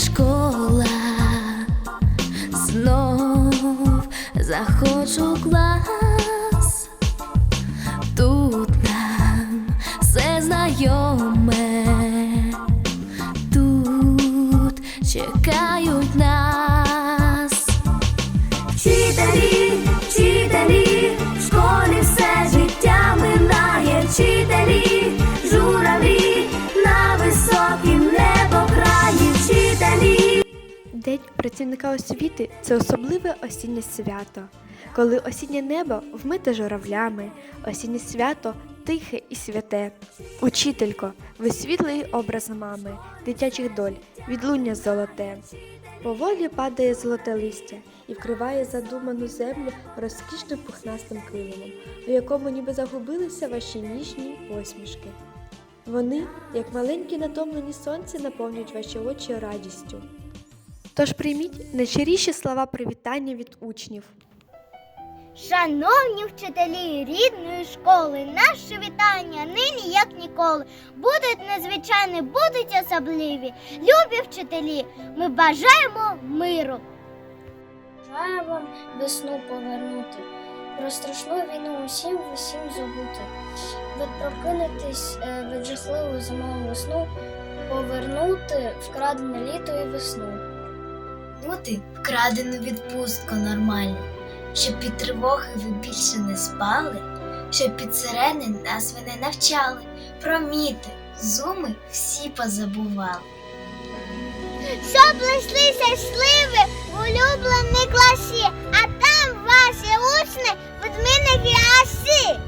школа, знов захочу клас, тут нам все знайоме, тут чекають нас. Вчителі. День працівника освіти це особливе осіннє свято, коли осіннє небо вмите журавлями, осіннє свято тихе і святе. Учителько, ви світлий образ мами, дитячих доль, відлуння золоте. Поволі падає золоте листя і вкриває задуману землю розкішним пухнастим килимом, у якому ніби загубилися ваші ніжні посмішки. Вони, як маленькі натомлені сонці, наповнюють ваші очі радістю. Тож прийміть найщиріші слова привітання від учнів. Шановні вчителі рідної школи, наше вітання нині як ніколи. Будуть незвичайні, будуть особливі. Любі вчителі, ми бажаємо миру. Бажаю вам весну повернути, про страшну війну усім усім забути. Ви прокинетесь е, від жахливу зимову весну, повернути вкрадене літо і весну. Бути вкрадену відпустку нормальну, щоб під тривоги ви більше не спали, щоб під сирени нас ви не навчали, про міти, зуми всі позабували. Щоб лишилися щасливі в улюбленій класі, а там ваші учні відмінники асі.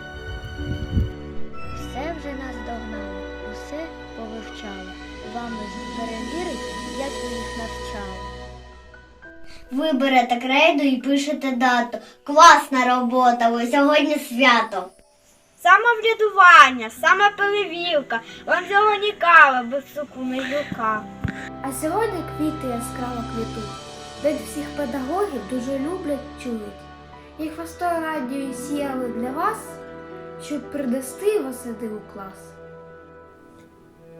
Все вже нас догнали, усе повивчали. Вам перевірить, як ви їх навчали. Ви берете крейду і пишете дату. Класна робота, бо сьогодні свято. Самоврядування, самоперевірка, ланзелоні кава без цукру не гілка. А сьогодні квіти яскраво квітуть. День всіх педагогів дуже люблять, чують. Їх фасто радіо сіяли для вас, щоб придасти вас сюди у клас.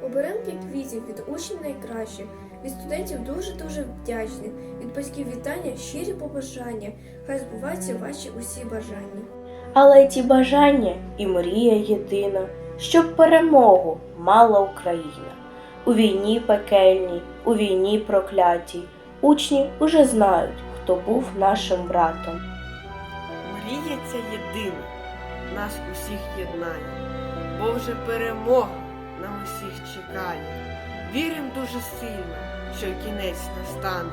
Оберемки квітів від учнів найкраще, від студентів дуже-дуже вдячні, від батьків вітання, щирі побажання, хай збуваються ваші усі бажання. Але ті бажання і мрія єдина, щоб перемогу мала Україна. У війні пекельній, у війні проклятій. Учні уже знають, хто був нашим братом. Мрія ця єдина нас усіх єднає, бо вже перемога нам усіх чекає. Вірим дуже сильно, що кінець настане.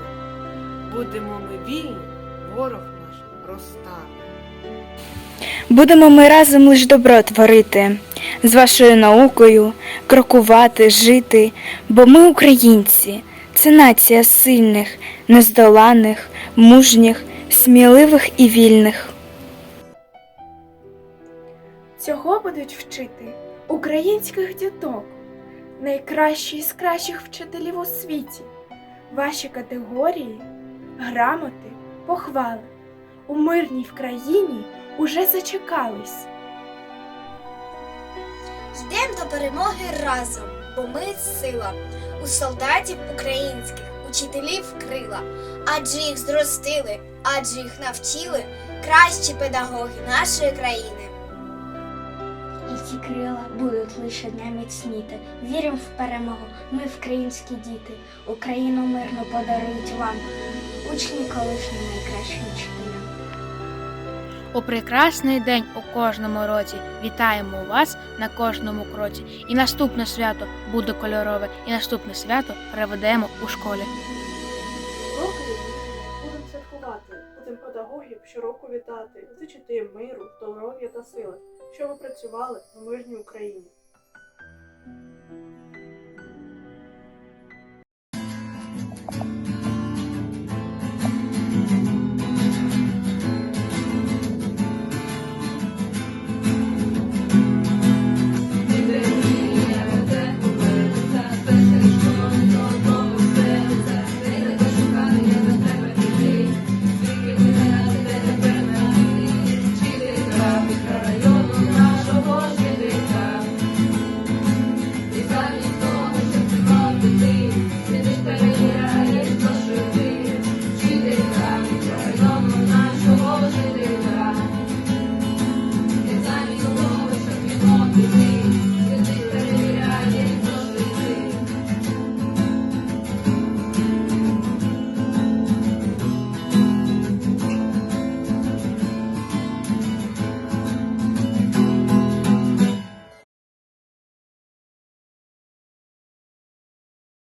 Будемо ми вільні, ворог наш розтане. Будемо ми разом лиш добро творити, з вашою наукою крокувати, жити, бо ми українці, це нація сильних, нездоланих, мужніх, сміливих і вільних. Цього будуть вчити українських діток, найкращі з кращих вчителів у світі. Ваші категорії, грамоти, похвали у мирній в країні уже зачекались. Йдемо до перемоги разом, бо ми сила. У солдатів українських, учителів крила, адже їх зростили, адже їх навчили кращі педагоги нашої країни. Ці крила будуть лише дня міцніти. Віримо в перемогу. Ми українські діти. Україну мирно подарують вам. Учні колишні найкращі вчителя. У прекрасний день у кожному році вітаємо вас на кожному кроці. І наступне свято буде кольорове, і наступне свято проведемо у школі. Роки будемо святкувати, будемо педагогів щороку вітати, зичити миру, здоров'я та сили, щоб ви працювали в мирній Україні.